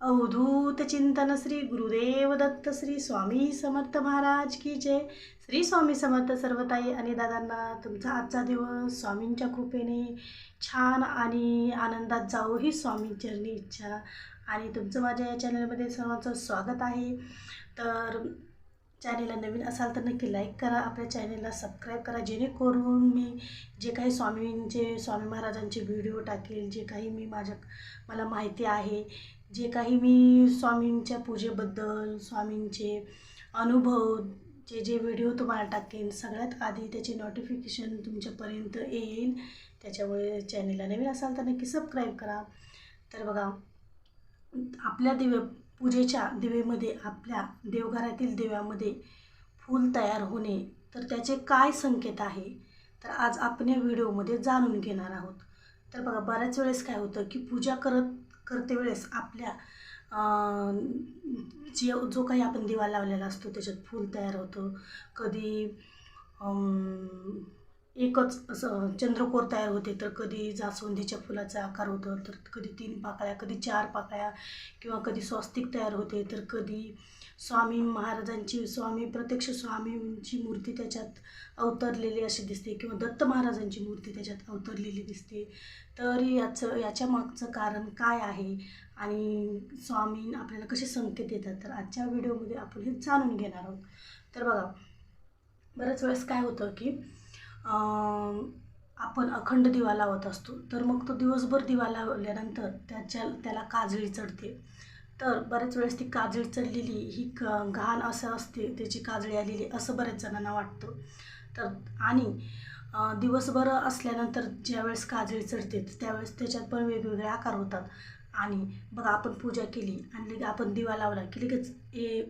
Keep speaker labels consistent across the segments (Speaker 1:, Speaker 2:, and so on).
Speaker 1: अवधूत चिंतन श्री गुरुदेव दत्त श्री स्वामी समर्थ महाराज की जय. श्री स्वामी समर्थ सर्वताई आणि दादांना तुमचा आजचा दिवस स्वामींच्या कृपेने छान आणि आनंदात जाऊ ही स्वामींचरणी इच्छा. आणि तुमचं माझ्या या चॅनलमध्ये सर्वांचं स्वागत आहे. तर चॅनेलला नवीन असाल तर नक्की लाईक करा आपल्या चॅनेलला सबस्क्राईब करा जेणेकरून मी जे काही स्वामींचे स्वामी महाराजांचे व्हिडिओ टाकेल जे काही मी माझ्या मला माहिती आहे जे काही मी स्वामींच्या पूजेबद्दल स्वामींचे अनुभव जे जे व्हिडिओ तुम्हाला टाकेन सगळ्यात आधी त्याची नोटिफिकेशन तुमच्यापर्यंत येईल. त्याच्यामुळे चॅनेलला नवीन असाल तर नक्की सबस्क्राईब करा. तर बघा आपल्या दिवे पूजेच्या दिवेमध्ये आपल्या देवघरातील दिव्यामध्ये फूल तयार होणे तर त्याचे काय संकेत आहे? तर आज आपण या व्हिडिओमध्ये जाणून घेणार आहोत. तर बघा बऱ्याच वेळेस काय होतं की पूजा करत करते वेळेस आपल्या जे जो काही आपण दिवा लावलेला असतो त्याच्यात फूल तयार होतं. कधी एकच असं चंद्रकोर तयार होते तर कधी जास्वंदीच्या फुलाचा आकार होतो तर कधी तीन पाकळ्या कधी चार पाकळ्या किंवा कधी स्वस्तिक तयार होते तर कधी स्वामी महाराजांची स्वामी प्रत्यक्ष स्वामींची मूर्ती त्याच्यात अवतरलेली अशी दिसते किंवा दत्त महाराजांची मूर्ती त्याच्यात अवतरलेली दिसते. तर याचं याच्या मागचं कारण काय आहे आणि स्वामी आपल्याला कसे संकेत देतात तर आजच्या व्हिडिओमध्ये आपण हे जाणून घेणार आहोत. तर बघा बऱ्याच वेळेस काय होतं की आपण अखंड दिवा लावत असतो. तर मग तो दिवसभर दिवा लावल्यानंतर त्याच्या त्याला काजळी चढते. तर बऱ्याच वेळेस ती काजळी चढलेली ही क घाण असं असते त्याची काजळी आलेली असं बऱ्याच जणांना वाटतं. तर आणि दिवसभर असल्यानंतर ज्यावेळेस काजळी चढते त्यावेळेस त्याच्यात पण वेगवेगळे आकार होतात. आणि बघा आपण पूजा केली आणि लगे आपण दिवा लावला की लगेच ए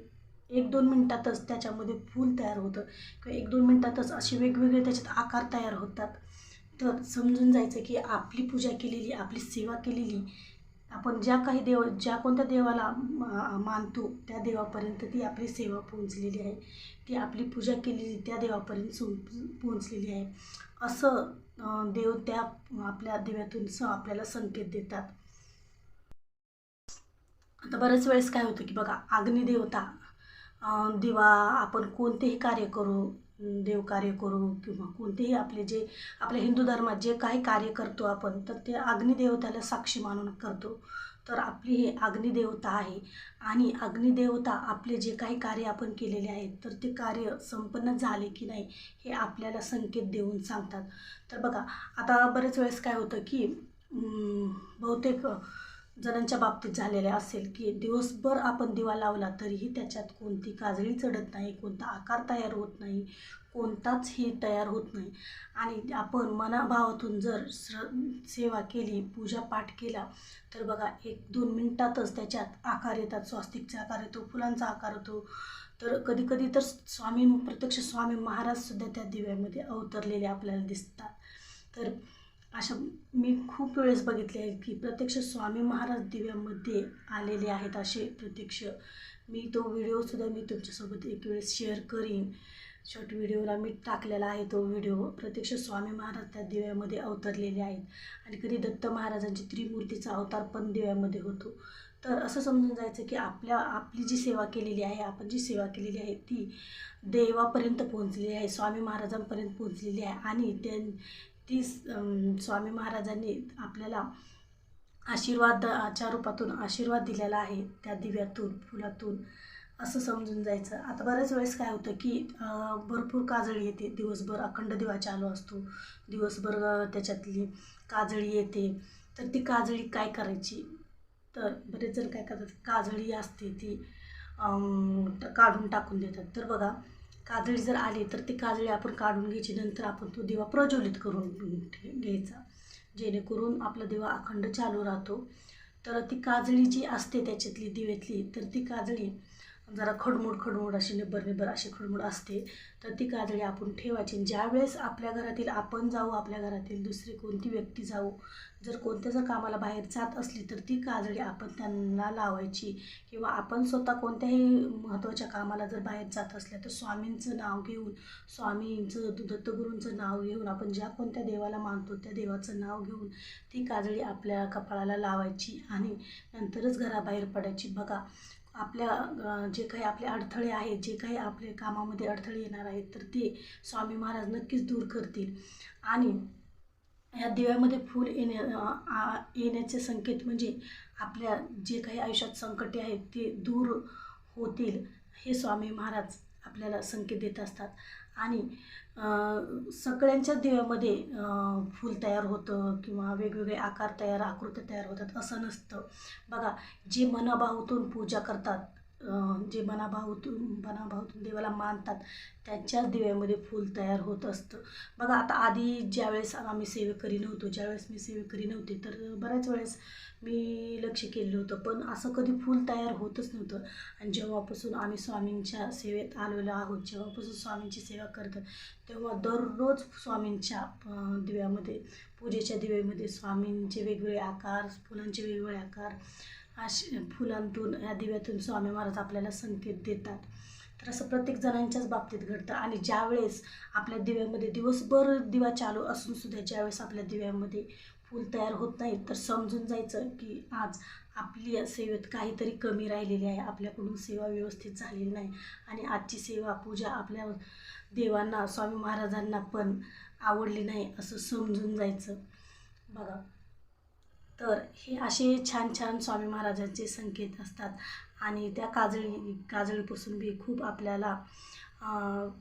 Speaker 1: एक दोन मिनटातच त्याच्यामध्ये फूल तयार होतं. किंवा एक दोन मिनटातच असे वेगवेगळे त्याच्यात आकार तयार होतात. तर समजून जायचं की आपली पूजा केलेली आपली सेवा केलेली आपण ज्या काही देव ज्या कोणत्या देवाला मा- मानतो त्या देवापर्यंत ती आपली सेवा पोहोचलेली आहे. ती आपली पूजा केलेली त्या देवापर्यंत सो पोहोचलेली आहे. असं देव त्या आपल्या देव्यातून स आपल्याला संकेत देतात. आता बऱ्याच वेळेस काय होतं की बघा अग्निदेवता दिवा आपण कोणतेही कार्य करू देवकार्य करू किंवा कोणतेही आपले जे आपल्या हिंदू धर्मात जे काही कार्य करतो आपण तर ते अग्निदेवताला साक्षी मानून करतो. तर आपली हे अग्निदेवता आहे आणि अग्निदेवता आपले जे काही कार्य आपण केलेले आहेत तर ते कार्य संपन्न झाले की नाही हे आपल्याला संकेत देऊन सांगतात. तर बघा आता बरेच वेळेस काय होतं की बहुतेक जणांच्या बाबतीत झालेले असेल की दिवसभर आपण दिवा लावला तरीही त्याच्यात कोणती काजळी चढत नाही कोणता आकार तयार होत नाही कोणताच हे तयार होत नाही. आणि आपण मनाभावातून जर श्र सेवा केली पूजा पाठ केला तर बघा एक दोन मिनटातच त्याच्यात आकार येतात. स्वास्तिकचा आकार येतो फुलांचा आकार होतो. तर कधीकधी तर स्वामी प्रत्यक्ष स्वामी महाराजसुद्धा त्या दिव्यामध्ये अवतरलेले आपल्याला दिसतात. तर अशा मी खूप वेळेस बघितले आहे की प्रत्यक्ष स्वामी महाराज दिव्यामध्ये आलेले आहेत असे प्रत्यक्ष. मी तो व्हिडिओसुद्धा मी तुमच्यासोबत एक वेळेस शेअर करीन. शॉर्ट व्हिडिओला मी टाकलेला आहे तो व्हिडिओ प्रत्यक्ष स्वामी महाराज त्या दिव्यामध्ये अवतरलेले आहेत. आणि कधी दत्त महाराजांची त्रिमूर्तीचा अवतार पण दिव्यामध्ये होतो. तर असं समजून जायचं की आपल्या आपली जी सेवा केलेली आहे आपण जी सेवा केलेली आहे ती देवापर्यंत पोहोचलेली आहे स्वामी महाराजांपर्यंत पोहोचलेली आहे. आणि त्या ती स्वामी महाराजांनी आपल्याला आशीर्वादाच्या रूपातून आशीर्वाद दिलेला आहे त्या दिव्यातून फुलातून असं समजून जायचं. आता बऱ्याच वेळेस काय होतं की भरपूर काजळी येते. दिवसभर अखंड दिवा चालू असतो. दिवसभर त्याच्यातली काजळी येते. तर ती काजळी काय करायची? तर बरेच जण काय करतात काजळी असते ती काढून टाकून देतात. तर बघा काजळी जर आली तर ती काजळी आपण काढून घ्यायची. नंतर आपण तो दिवा प्रज्वलित करून ठे- घ्यायचा. जेणेकरून आपला दिवा अखंड चालू राहतो. तर ती काजळी जी असते त्याच्यातली दिव्यातली तर ती काजळी जरा खडमूड खडमूड अशी निब्बर निब्बर अशी खडमूड असते. तर ती काजळी आपण ठेवायची. आणि ज्यावेळेस आपल्या घरातील आपण जाऊ आपल्या घरातील दुसरी कोणती व्यक्ती जाऊ जर कोणत्या जर कामाला बाहेर जात असली तर ती काजळी आपण त्यांना लावायची. किंवा आपण स्वतः कोणत्याही महत्त्वाच्या कामाला जर बाहेर जात असल्या तर स्वामींचं नाव घेऊन स्वामींचं दत्तगुरूंचं नाव घेऊन आपण ज्या कोणत्या देवाला मानतो त्या देवाचं नाव घेऊन ती काजळी आपल्या कपाळाला लावायची. आणि नंतरच घराबाहेर पडायची. बघा आपल्या जे काही आपले अडथळे आहेत जे काही आपल्या कामामध्ये अडथळे येणार आहेत तर ते स्वामी महाराज नक्कीच दूर करतील. आणि या दिव्यामध्ये फूल येण्या येण्याचे संकेत म्हणजे आपल्या जे काही आयुष्यात संकटे आहेत ते दूर होतील हे स्वामी महाराज आपल्याला संकेत देत असतात. आणि सगळ्यांच्या देवामध्ये फूल तयार होतं किंवा वेगवेगळे आकार तयार आकृत्या तयार होतात असं नसतं. बघा जे मनाभावातून पूजा करतात जे बनाभाऊतून बनाभाऊतून देवाला मानतात त्यांच्याच दिव्यामध्ये फूल तयार होत असतं. बघा आता आधी ज्यावेळेस आम्ही सेवेकरी नव्हतो ज्यावेळेस मी सेवेकरी नव्हते तर बऱ्याच वेळेस मी लक्ष केलेलं होतं. पण असं कधी फूल तयार होतच नव्हतं. आणि जेव्हापासून आम्ही स्वामींच्या सेवेत आलेलो आहोत जेव्हापासून स्वामींची सेवा करतात तेव्हा दररोज स्वामींच्या दिव्यामध्ये पूजेच्या दिव्यामध्ये स्वामींचे वेगवेगळे आकार फुलांचे वेगवेगळे आकार असे फुलांतून या दिव्यातून स्वामी महाराज आपल्याला संकेत देतात. तर असं प्रत्येक जणांच्याच बाबतीत घडतं. आणि ज्यावेळेस आपल्या दिव्यामध्ये दिवसभर दिवा चालू असून सुद्धा ज्यावेळेस आपल्या दिव्यामध्ये फूल तयार होत नाही तर समजून जायचं की आज आपली सेवेत काहीतरी कमी राहिलेली आहे. आपल्याकडून सेवा व्यवस्थित झालेली नाही. आणि आजची सेवा पूजा आपल्या देवांना स्वामी महाराजांना पण आवडली नाही असं समजून जायचं. बघा तर हे असे छान छान स्वामी महाराजांचे संकेत असतात. आणि त्या काजळी काजळीपासून बी खूप आपल्याला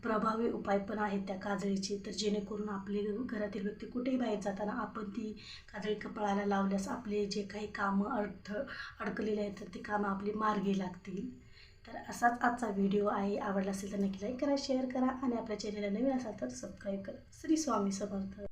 Speaker 1: प्रभावी उपाय पण आहेत त्या काजळीचे. तर जेणेकरून आपले घरातील व्यक्ती कुठेही बाहेर जाताना आपण ती काजळी कपाळाला लावल्यास आपले जे काही कामं अडथ अडकलेले आहेत तर ती कामं आपली मार्गी लागतील. तर असाच आजचा व्हिडिओ आहे. आवडला असेल तर नक्की लाईक करा शेअर करा आणि आपल्या चॅनलला नवीन असाल तर सबस्क्राईब करा. श्री स्वामी समर्थ.